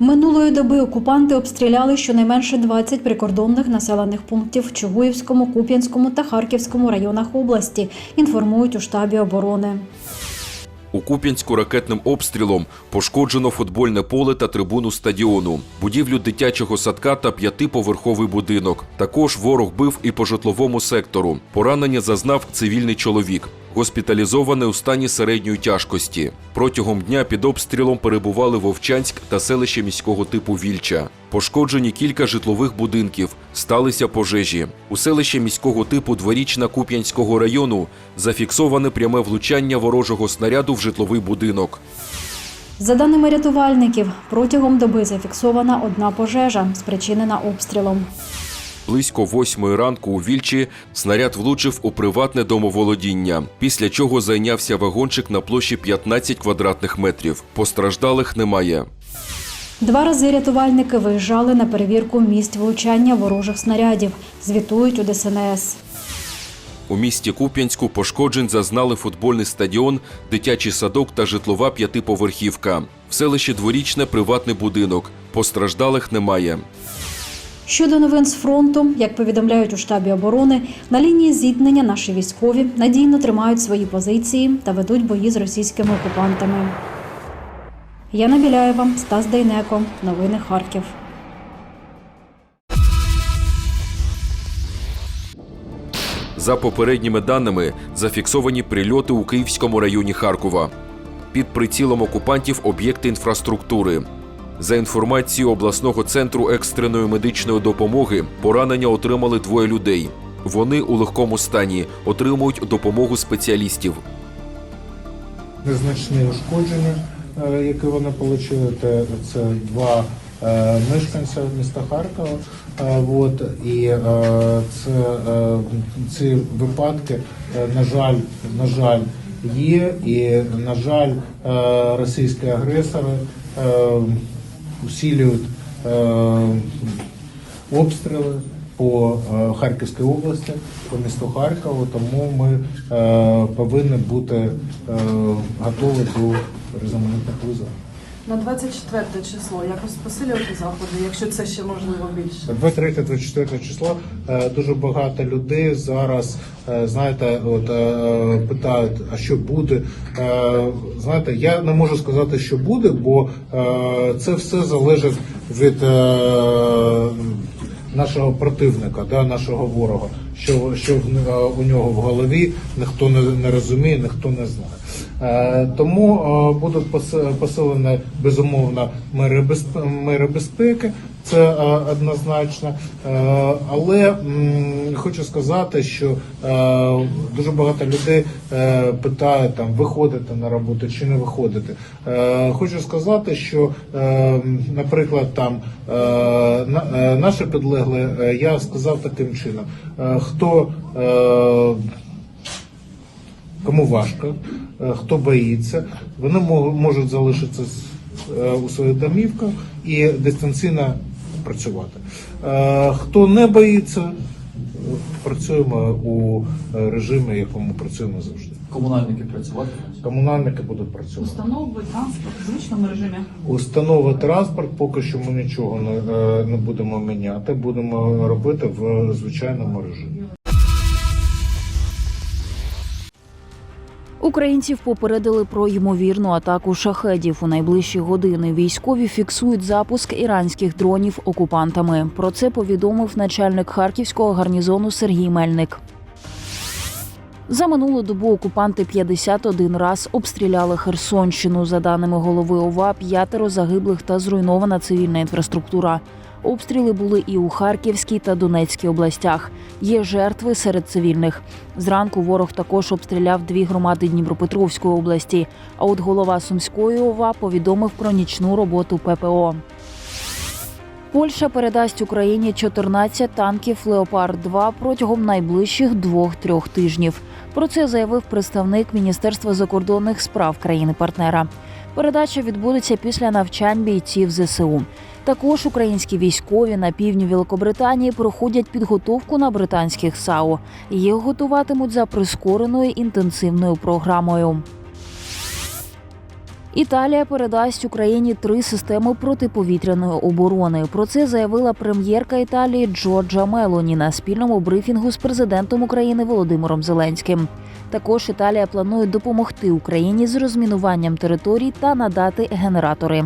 Минулої доби окупанти обстріляли щонайменше 20 прикордонних населених пунктів в Чугуївському, Куп'янському та Харківському районах області, інформують у штабі оборони. У Куп'янську ракетним обстрілом пошкоджено футбольне поле та трибуну стадіону, будівлю дитячого садка та п'ятиповерховий будинок. Також ворог бив і по житловому сектору. Поранення зазнав цивільний чоловік, госпіталізований у стані середньої тяжкості. Протягом дня під обстрілом перебували Вовчанськ та селище міського типу Вільча. Пошкоджені кілька житлових будинків, сталися пожежі. У селищі міського типу Дворічна Куп'янського району зафіксоване пряме влучання ворожого снаряду в житловий будинок. За даними рятувальників, протягом доби зафіксована одна пожежа, спричинена обстрілом. Близько восьмої ранку у Вільчі снаряд влучив у приватне домоволодіння, після чого зайнявся вагончик на площі 15 квадратних метрів. Постраждалих немає. Два рази рятувальники виїжджали на перевірку місць влучання ворожих снарядів, звітують у ДСНС. У місті Куп'янську пошкоджень зазнали футбольний стадіон, дитячий садок та житлова п'ятиповерхівка. В селищі дворічне приватний будинок. Постраждалих немає. Щодо новин з фронту, як повідомляють у штабі оборони, на лінії зіткнення наші військові надійно тримають свої позиції та ведуть бої з російськими окупантами. Яна Біляєва, Стас Дейнеко. Новини Харків. За попередніми даними, зафіксовані прильоти у Київському районі Харкова. Під прицілом окупантів об'єкти інфраструктури. За інформацією обласного центру екстреної медичної допомоги, поранення отримали двоє людей. Вони у легкому стані отримують допомогу спеціалістів. незначні ушкодження, е, які вони отримали. Це, два е, мешканця міста Харкова. Е, от, і це, ці випадки, на жаль, на жаль, є. І, на жаль, російські агресори е, э, обстріли по е, Харківській області, по місту Харкову, тому ми е, повинні бути е, готові до різноманітних визовів. На 24 число якось посилювати заходи, якщо це ще можливо більше. 23-24 число е, дуже багато людей зараз е, знаєте, от е, питають, а що буде. Знаєте, я не можу сказати, що буде, бо це все залежить від нашого противника, да, нашого ворога. Що, що у нього в голові ніхто не, розуміє, ніхто не знає. Е, Тому е, будуть посилені безумовно мери безпеки, це е, однозначно. Е, Але хочу сказати, що е, дуже багато людей питають там виходити на роботу чи не виходити. Хочу сказати, що, наприклад, там е, на- е, наші підлегли, е, я сказав таким чином, хто кому важко, хто боїться, вони можуть залишитися у своїх домівках і дистанційно працювати. Е, Хто не боїться, е, працюємо у режимі, якому працюємо завжди. комунальники працювати. Комунальники будуть працювати. Установи, транспорт в звичному режимі. Установи транспорт поки що ми нічого не, е, не будемо міняти, будемо робити в звичайному режимі. Українців попередили про ймовірну атаку шахедів. У найближчі години військові фіксують запуск іранських дронів окупантами. Про це повідомив начальник харківського гарнізону Сергій Мельник. За минулу добу окупанти 51 раз обстріляли Херсонщину. За даними голови ОВА, п'ятеро загиблих та зруйнована цивільна інфраструктура. Обстріли були і у Харківській та Донецькій областях. Є жертви серед цивільних. Зранку ворог також обстріляв дві громади Дніпропетровської області. А от голова Сумської ОВА повідомив про нічну роботу ППО. Польща передасть Україні 14 танків Леопард 2 протягом найближчих двох-трьох тижнів. Про це заявив представник Міністерства закордонних справ країни-партнера. Передача відбудеться після навчань бійців ЗСУ. Також українські військові на півдні Великобританії проходять підготовку на британських САУ. Їх готуватимуть за прискореною інтенсивною програмою. Італія передасть Україні три системи протиповітряної оборони. Про це заявила прем'єрка Італії Джорджа Мелоні на спільному брифінгу з президентом України Володимиром Зеленським. Також Італія планує допомогти Україні з розмінуванням територій та надати генератори.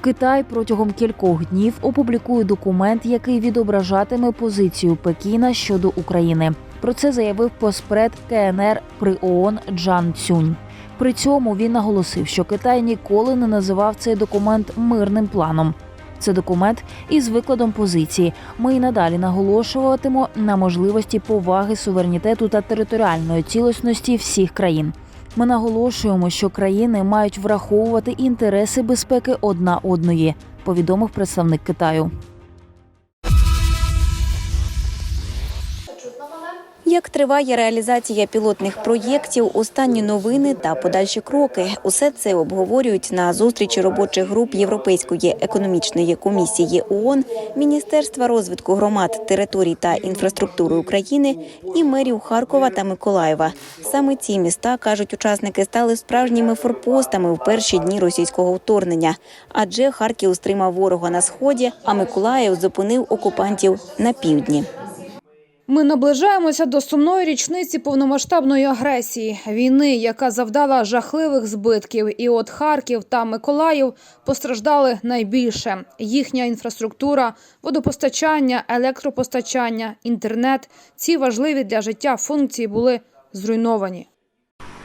Китай протягом кількох днів опублікує документ, який відображатиме позицію Пекіна щодо України. Про це заявив поспред КНР при ООН Джан Цюнь. При цьому він наголосив, що Китай ніколи не називав цей документ мирним планом. Це документ із викладом позиції. Ми й надалі наголошуватимо на можливості поваги суверенітету та територіальної цілісності всіх країн. Ми наголошуємо, що країни мають враховувати інтереси безпеки одна одної, повідомив представник Китаю. Як триває реалізація пілотних проєктів, останні новини та подальші кроки – усе це обговорюють на зустрічі робочих груп Європейської економічної комісії ООН, Міністерства розвитку громад, територій та інфраструктури України і мерів Харкова та Миколаєва. Саме ці міста кажуть, учасники стали справжніми форпостами в перші дні російського вторгнення. Адже Харків стримав ворога на сході, а Миколаїв зупинив окупантів на півдні. Ми наближаємося до сумної річниці повномасштабної агресії, війни, яка завдала жахливих збитків. І от Харків та Миколаїв постраждали найбільше. Їхня інфраструктура, водопостачання, електропостачання, інтернет ці важливі для життя функції були зруйновані.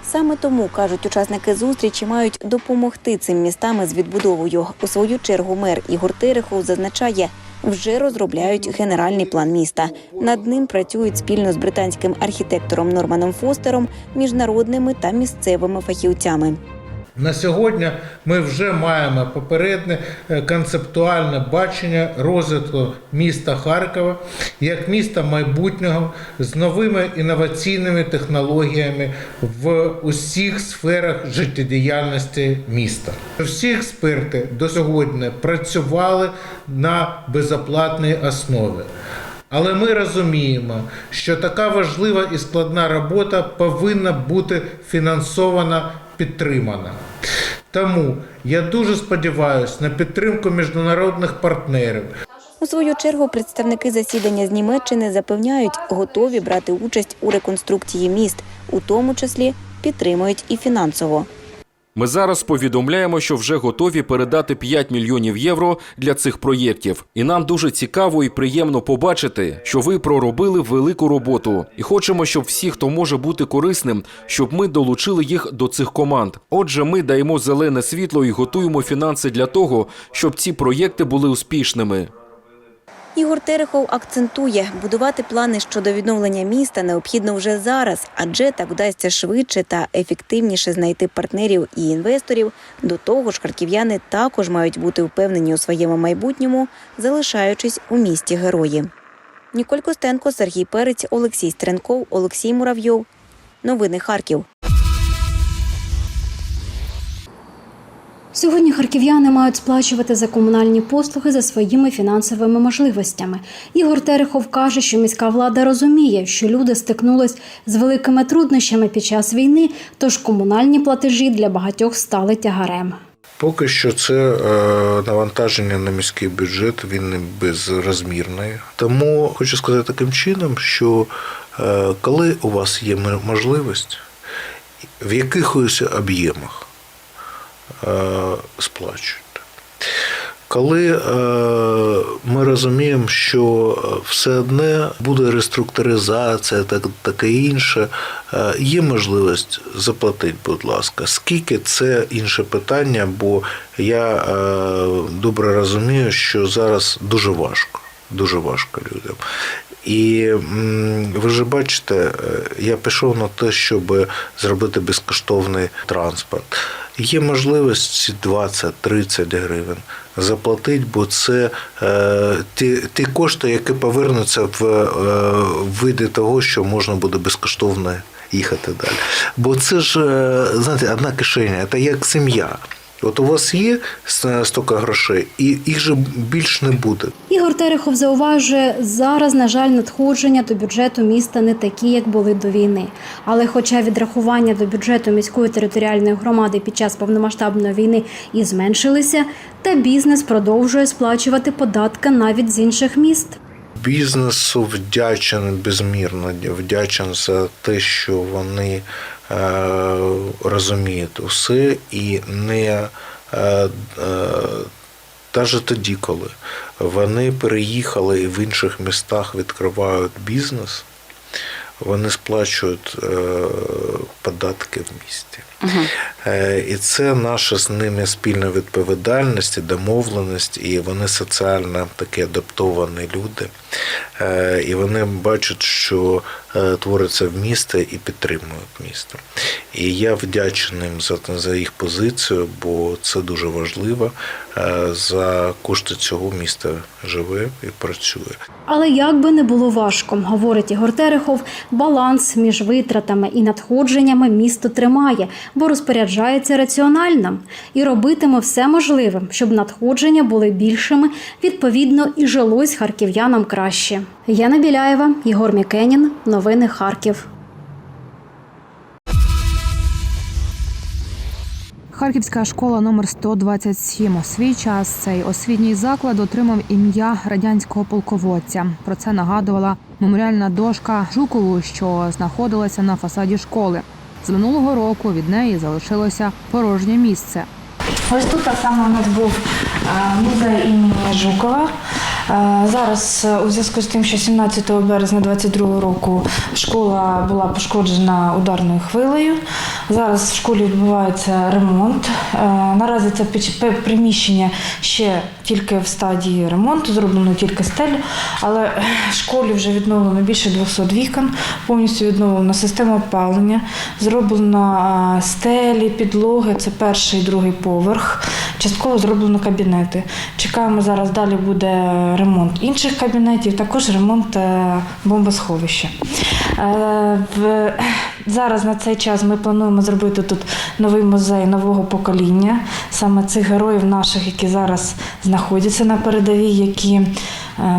Саме тому кажуть, учасники зустрічі мають допомогти цим містам з відбудовою. У свою чергу мер Ігор Терехов зазначає, вже розробляють генеральний план міста. Над ним працюють спільно з британським архітектором Норманом Фостером, міжнародними та місцевими фахівцями. На сьогодні ми вже маємо попередне концептуальне бачення розвитку міста Харкова як міста майбутнього з новими інноваційними технологіями в усіх сферах життєдіяльності міста. Всі експерти до сьогодні працювали на безоплатній основі. Але ми розуміємо, що така важлива і складна робота повинна бути фінансована, підтримана. Тому я дуже сподіваюся на підтримку міжнародних партнерів, У свою чергу представники засідання з Німеччини запевняють, готові брати участь у реконструкції міст, у тому числі підтримують і фінансово. Ми зараз повідомляємо, що вже готові передати 5 мільйонів євро для цих проєктів. І нам дуже цікаво і приємно побачити, що ви проробили велику роботу. І хочемо, щоб всі, хто може бути корисним, щоб ми долучили їх до цих команд. Отже, ми даємо зелене світло і готуємо фінанси для того, щоб ці проєкти були успішними. Ігор Терехов акцентує, будувати плани щодо відновлення міста необхідно вже зараз, адже так вдасться швидше та ефективніше знайти партнерів і інвесторів. До того ж, харків'яни також мають бути впевнені у своєму майбутньому, залишаючись у місті герої. Ніколь Костенко, Сергій Перець, Олексій Стренков, Олексій Муравйов. Новини Харків. Сьогодні харків'яни мають сплачувати за комунальні послуги за своїми фінансовими можливостями. Ігор Терехов каже, що міська влада розуміє, що люди стикнулись з великими труднощами під час війни, тож комунальні платежі для багатьох стали тягарем. Поки що це е, навантаження на міський бюджет, він не безрозмірний. Тому хочу сказати таким чином, що е, коли у вас є можливість в якихось об'ємах е, сплачуйте. Коли е, ми розуміємо, що е, все одне буде реструктуризація, так, таке інше, є можливість заплатити, будь ласка. Скільки це інше питання, бо я добре розумію, що зараз дуже важко. Дуже важко людям. І ви ж бачите, я пішов на те, щоб зробити безкоштовний транспорт. Є можливість 20-30 гривень заплатити, бо це е, ті, ті кошти, які повернуться в е, види того, що можна буде безкоштовно їхати далі. Бо це ж, е, знаєте, одна кишеня, це як сім'я. От у вас є стільки грошей, і їх же більш не буде. Ігор Терехов зауважує, зараз, на жаль, надходження до бюджету міста не такі, як були до війни. Але хоча відрахування до бюджету міської територіальної громади під час повномасштабної війни і зменшилися, та бізнес продовжує сплачувати податки навіть з інших міст. Бізнесу вдячен безмірно вдячен за те, що вони розуміють усе і не е, е, навіть тоді, коли вони переїхали і в інших містах відкривають бізнес, вони сплачують е, податки в місті. Е, І це наша з ними спільна відповідальність, і домовленість, і вони соціально такі адаптовані люди. Е, І вони бачать, що е, твориться в місті і підтримують місто. І я вдячний їм за, за їх позицію, бо це дуже важливо. За кошти цього міста живе і працює. Але як би не було важко, говорить Ігор Терехов, баланс між витратами і надходженнями місто тримає, бо розпоряджається раціонально і робитиме все можливе, щоб надходження були більшими, відповідно, і жилось харків'янам краще. Яна Біляєва, Єгор Мікенін, новини Харків. Харківська школа номер 127. У свій час цей освітній заклад отримав ім'я радянського полководця. Про це нагадувала меморіальна дошка Жукову, що знаходилася на фасаді школи. З минулого року від неї залишилося порожнє місце. Ось тут так само у нас був е, музей імені Жукова. Е, Зараз е, у зв'язку з тим, що 17 березня 22 року школа була пошкоджена ударною хвилею. Зараз в школі відбувається ремонт. Наразі це приміщення ще тільки в стадії ремонту, зроблено тільки стелю, але школі вже відновлено більше 200 вікон, повністю відновлена система опалення, зроблено стелі, підлоги, це перший і другий поверх. Частково зроблено кабінети. Чекаємо зараз. Далі буде ремонт інших кабінетів, також ремонт е, бомбосховища. Е, Зараз на цей час ми плануємо зробити тут новий музей нового покоління, саме цих героїв наших, які зараз знаходяться на передовій, які, е,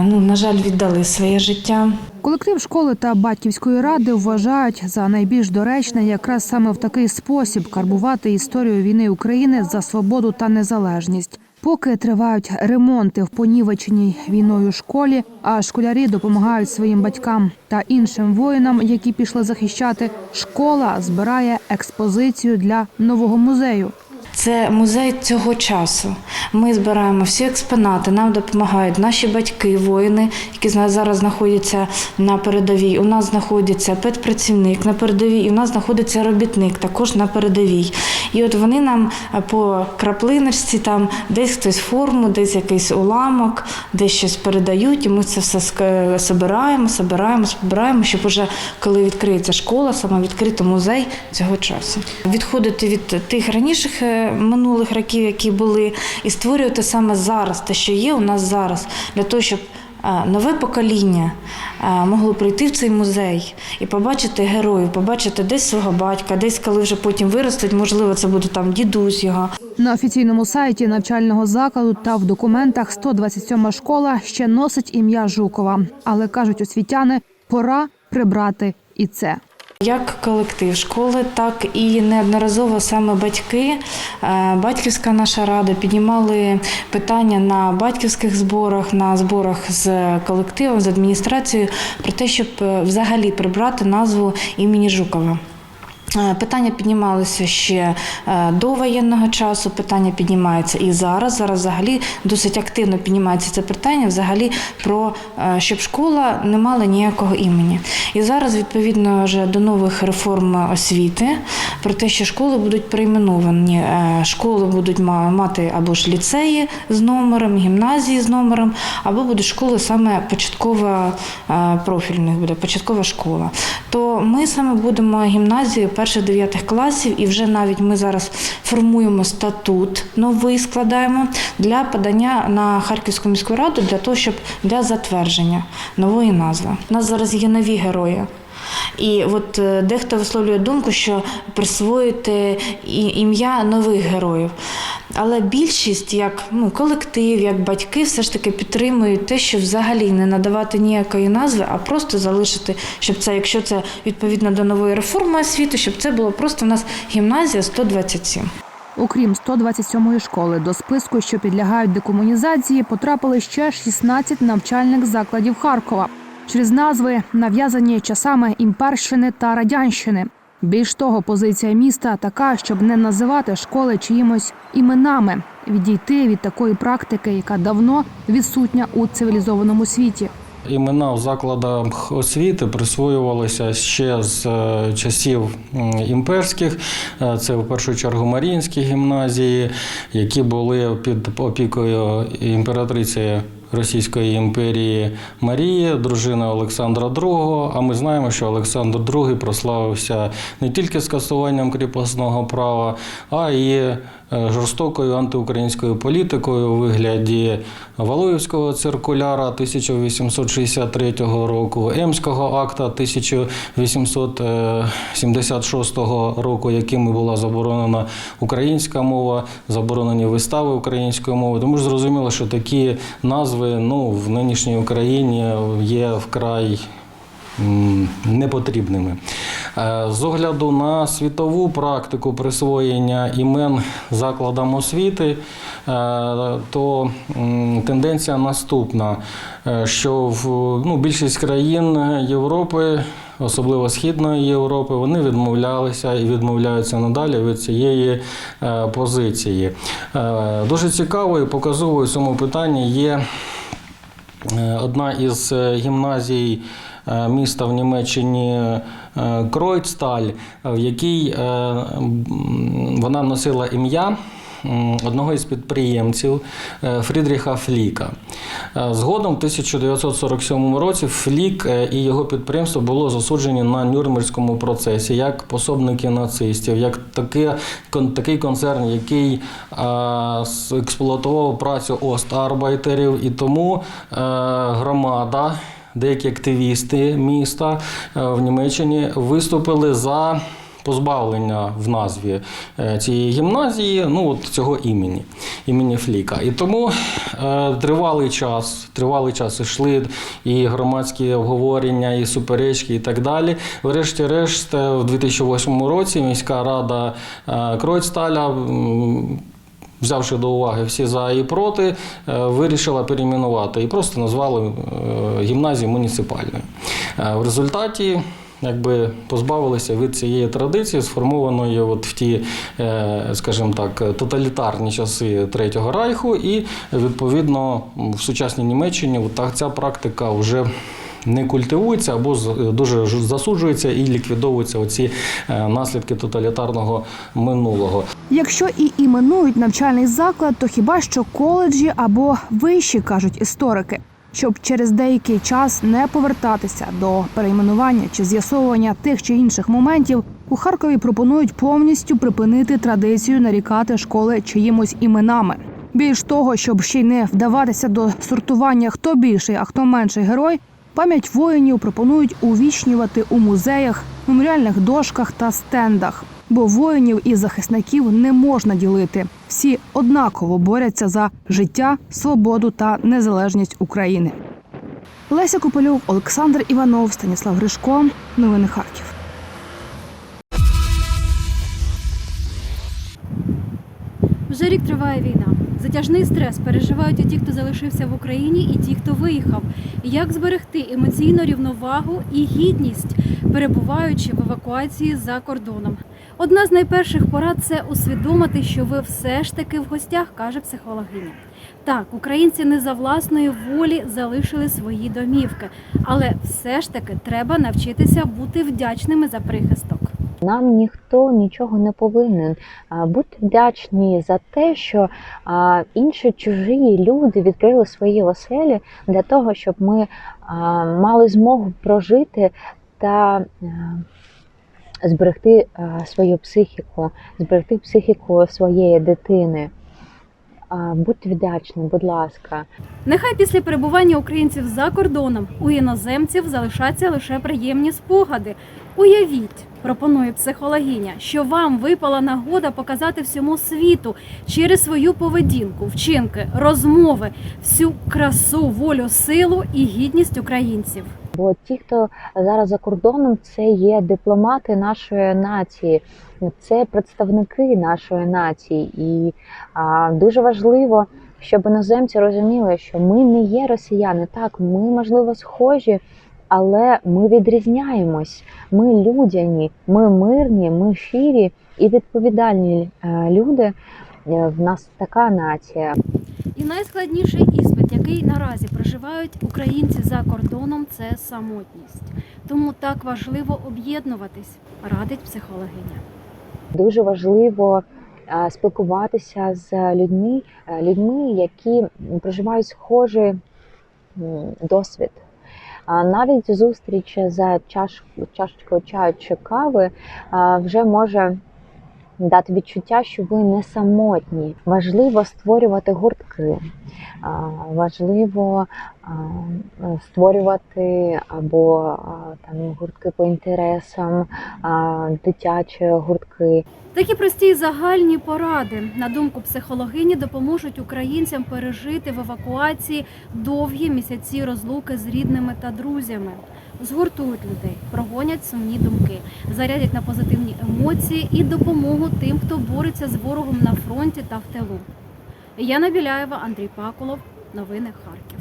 ну, на жаль, віддали своє життя. Колектив школи та батьківської ради вважають за найбільш доречне якраз саме в такий спосіб карбувати історію війни України за свободу та незалежність. Поки тривають ремонти в понівеченій війною школі, а школярі допомагають своїм батькам та іншим воїнам, які пішли захищати, школа збирає експозицію для нового музею. Це музей цього часу. Ми збираємо всі експонати, нам допомагають наші батьки, воїни, які зараз знаходяться на передовій. У нас знаходиться педпрацівник на передовій, і у нас знаходиться робітник також на передовій. І от вони нам е, по краплиночці, там десь хтось форму, десь якийсь уламок, десь щось передають, і ми це все ск- собираємо, собираємо, збираємо, щоб уже коли відкриється школа, саме відкрити музей цього часу. Відходити від тих раніших е, минулих років, які були, і створювати саме зараз те, що є у нас зараз, для того, щоб е, нове покоління могло прийти в цей музей і побачити героїв, побачити десь свого батька, десь коли вже потім виростуть, можливо, це буде там дідусь його. На офіційному сайті навчального закладу та в документах 127 школа ще носить ім'я Жукова, але кажуть освітяни, пора прибрати і це. Як колектив школи, так і неодноразово саме батьки, е, батьківська наша рада піднімали питання на батьківських зборах, на зборах з колективом, з адміністрацією про те, щоб е, взагалі прибрати назву імені Жукова. Е, Питання піднімалися ще е, до воєнного часу. Питання піднімається і зараз. Зараз взагалі досить активно піднімається це питання, взагалі про е, щоб школа не мала ніякого імені. І зараз, відповідно, вже до нових реформ освіти, про те, що школи будуть перейменовані. Школи будуть мати або ж ліцеї з номером, гімназії з номером, або будуть школи саме початкова профільних буде початкова школа. То ми саме будемо гімназію перших дев'ятих класів, і вже навіть ми зараз формуємо статут новий, складаємо для подання на Харківську міську раду для того, щоб для затвердження нової назви. У нас зараз є нові герої. І от е, дехто висловлює думку, що присвоїти ім'я нових героїв. Але більшість, як ну, колектив, як батьки, все ж таки підтримують те, що взагалі не надавати ніякої назви, а просто залишити, щоб це, якщо це відповідно до нової реформи освіти, щоб це було просто у нас гімназія 127. Окрім 127-ї школи, до списку, що підлягають декомунізації, потрапили ще 16 навчальних закладів Харкова через назви, нав'язані часами імперщини та радянщини. Більш того, позиція міста така, щоб не називати школи чиїмось іменами, відійти від такої практики, яка давно відсутня у цивілізованому світі. Імена в закладах освіти присвоювалися ще з е, часів імперських. Е, Це в першу чергу Маріїнські гімназії, які були під опікою імператриці Російської імперії Марії, дружина Олександра II. А ми знаємо, що Олександр II прославився не тільки скасуванням кріпосного права, а й жорстокою антиукраїнською політикою у вигляді Валуївського циркуляра 1863 року, Емського акта 1876 року, якими була заборонена українська мова, заборонені вистави українською мовою. Тому ж зрозуміло, що такі назви ну, в нинішній Україні є вкрай непотрібними. Е, З огляду на світову практику присвоєння імен закладам освіти, е, то тенденція наступна, е, що в ну, більшість країн Європи, особливо Східної Європи, вони відмовлялися і відмовляються надалі від цієї позиції. Дуже цікавою показовою цьому питанні є Одна із гімназій міста в Німеччині е, Кройцталь, е, в якій е, вона носила ім'я одного із підприємців е, Фрідріха Фліка. Е, Згодом, в 1947 році, Флік е, і його підприємство було засуджені на Нюрнберзькому процесі як пособники нацистів, як такий концерн, який е, експлуатував працю остарбайтерів, і тому е, громада. Деякі активісти міста е, в Німеччині виступили за позбавлення в назві е, цієї гімназії, ну от цього імені, імені Фліка. І тому е, тривалий час, тривалий час йшли і громадські обговорення, і суперечки, і так далі. Врешті-решт, е, в 2008 році міська рада Кройцталя взявши до уваги всі за і проти, е, вирішила перейменувати і просто назвали е, гімназію муніципальною. Е, В результаті якби позбавилися від цієї традиції, сформованої от в ті, скажімо так, тоталітарні часи Третього Райху, і відповідно в сучасній Німеччині от так ця практика вже. Не культивується або з- дуже засуджується і ліквідовуються оці е, наслідки тоталітарного минулого. Якщо і іменують навчальний заклад, то хіба що коледжі або вищі, кажуть історики, щоб через деякий час не повертатися до перейменування чи з'ясовування тих чи інших моментів, у Харкові пропонують повністю припинити традицію нарікати школи чиїмось іменами. Більш того, щоб ще й не вдаватися до сортування хто більший, а хто менший герой, пам'ять воїнів пропонують увічнювати у музеях, меморіальних дошках та стендах. Бо воїнів і захисників не можна ділити. Всі однаково борються за життя, свободу та незалежність України. Леся Копилюк, Олександр Іванов, Станіслав Гришко. Новини Харків. Вже рік триває війна. Затяжний стрес переживають і ті, хто залишився в Україні, і ті, хто виїхав. Як зберегти емоційну рівновагу і гідність, перебуваючи в евакуації за кордоном? Одна з найперших порад це усвідомити, що ви все ж таки в гостях, каже психологиня. Так, українці не за власної волі залишили свої домівки, але все ж таки треба навчитися бути вдячними за прихисток. Нам ніхто нічого не повинен. Будьте вдячні за те, що інші чужі люди відкрили свої оселі для того, щоб ми мали змогу прожити та зберегти свою психіку, зберегти психіку своєї дитини. Будьте вдячні, будь ласка. Нехай після перебування українців за кордоном у іноземців залишаться лише приємні спогади. Уявіть, пропонує психологиня, що вам випала нагода показати всьому світу через свою поведінку, вчинки, розмови, всю красу, волю, силу і гідність українців. Бо ті, хто зараз за кордоном, це є дипломати нашої нації, це представники нашої нації, і а, дуже важливо, щоб іноземці розуміли, що ми не є росіяни. Так, ми можливо схожі, але ми відрізняємось. Ми людяні, ми мирні, ми щирі і відповідальні е, люди. Е, В нас така нація. Найскладніший іспит, який наразі проживають українці за кордоном, це самотність. Тому так важливо об'єднуватись, радить психологиня. Дуже важливо е, спілкуватися з людьми, е, людьми, які проживають схожий досвід. Навіть зустріч за чаш, чашечкою чаю чи кави вже може дати відчуття, що ви не самотні. Важливо створювати гуртки, важливо створювати або там гуртки по інтересам, дитячі гуртки. Такі прості загальні поради, на думку психологині, допоможуть українцям пережити в евакуації довгі місяці розлуки з рідними та друзями згуртують людей, прогонять сумні думки, зарядять на позитивні емоції і допомогу тим, хто бореться з ворогом на фронті та в тилу. Яна Біляєва, Андрій Паколов, новини Харків.